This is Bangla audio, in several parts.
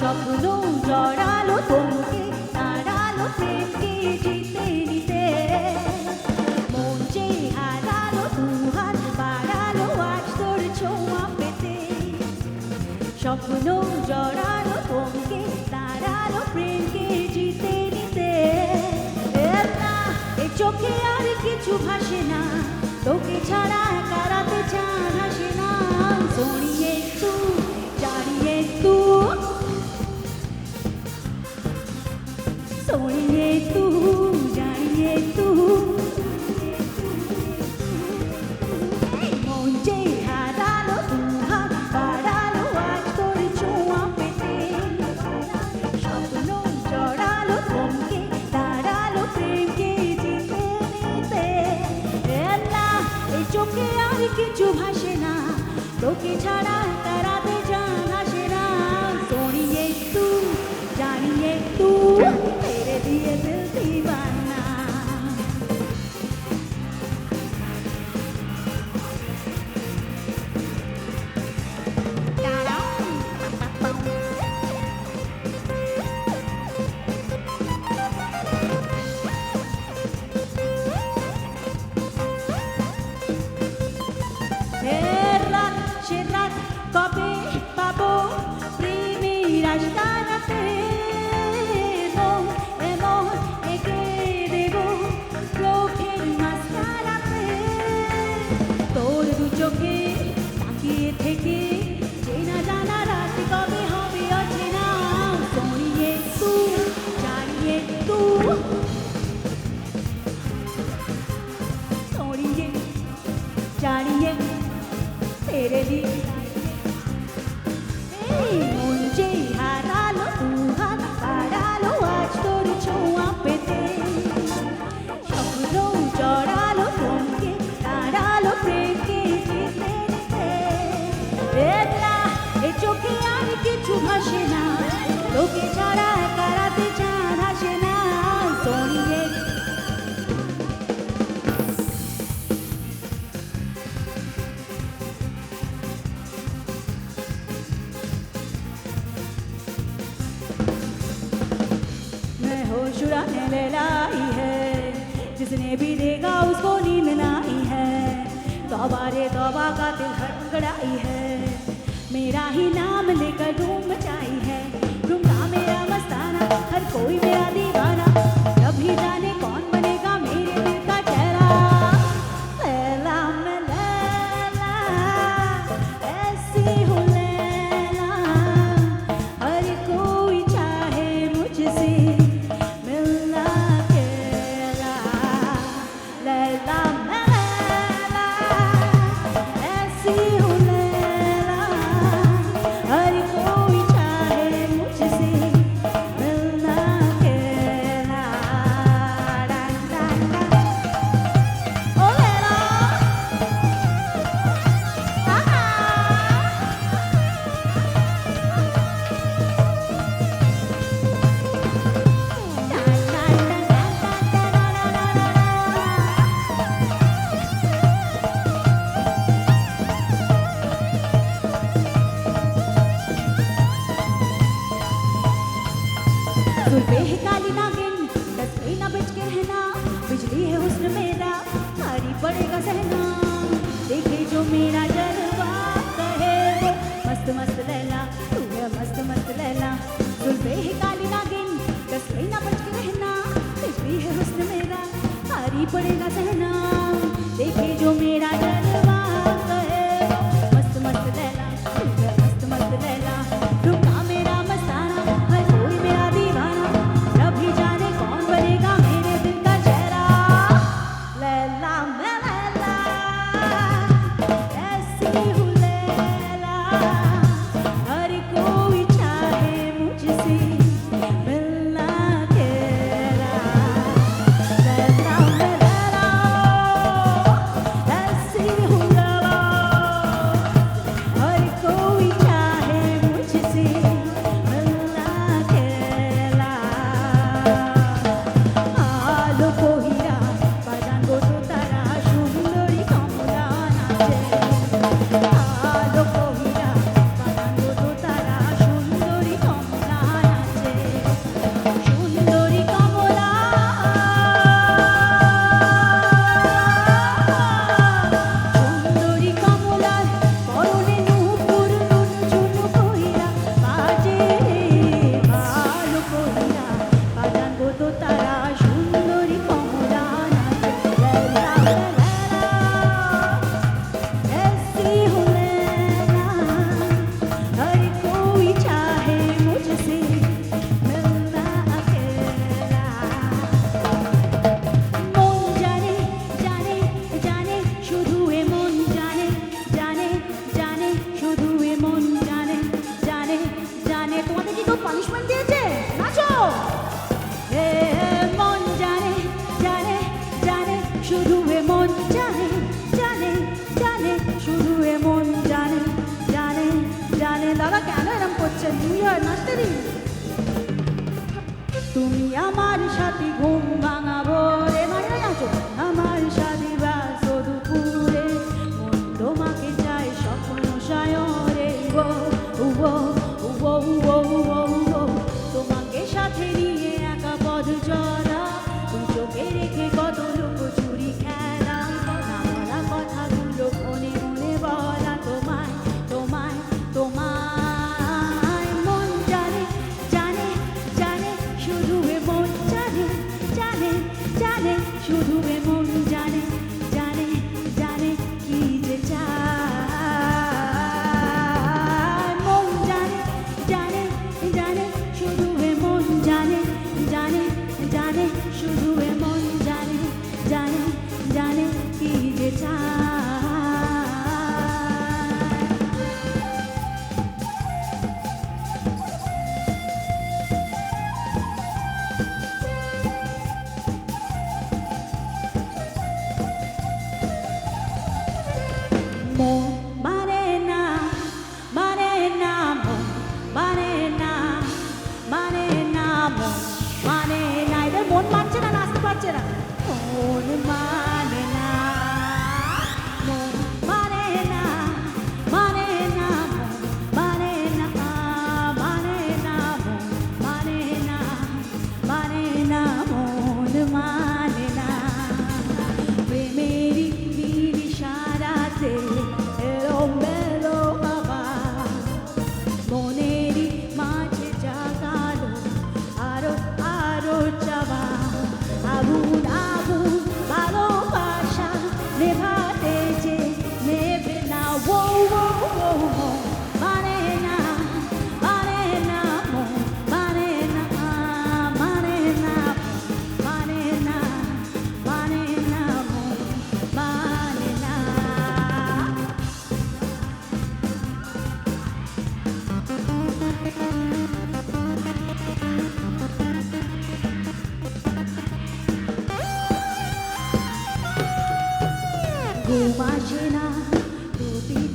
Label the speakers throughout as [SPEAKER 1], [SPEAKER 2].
[SPEAKER 1] স্বপ্ন জড়ালো তোমাকে তারালো প্রেমকে জিতে নিতে। মন যে হারালো ছোঁয়া পেতে। স্বপ্ন জড়ালো তোমাকে তারালো প্রেমকে জিতে এ চোখে আর কিছু ভাসে না, তোকে ছাড়া কারা जिसने भी देगा उसको नींद ना आई है। तोबा रे तोबा का दिल हड़गड़ाई है। मेरा ही नाम लेकर धूम मचा के रहना, बिजली है मेरा पड़ेगा सहना। जो मेरा जलवा मस्त मस्त लैला, तू है मस्त मस्त लैला तुम काली তুমি আমার সাথে ঘুম more.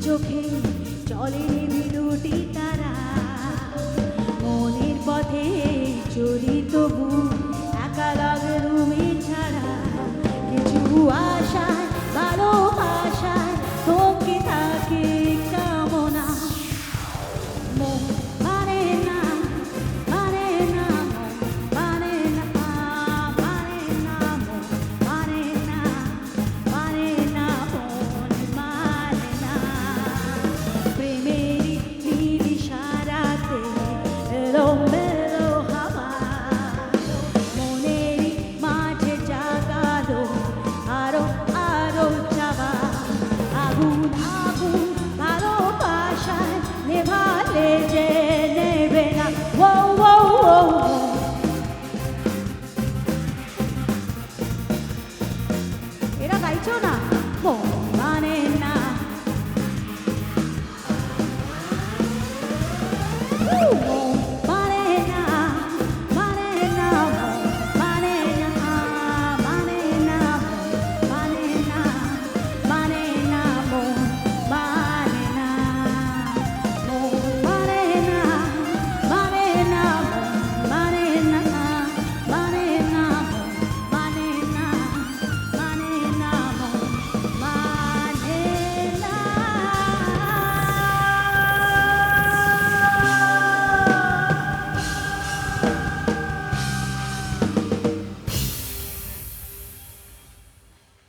[SPEAKER 1] চোখে চলে বিরুটি তারা। মনের পথে চলি তবু একা লাগে রুমে ছাড়া। কিছু আশায়, ভালোবাসায় তোকে থাকে কামনা। মন পারে না পারে না।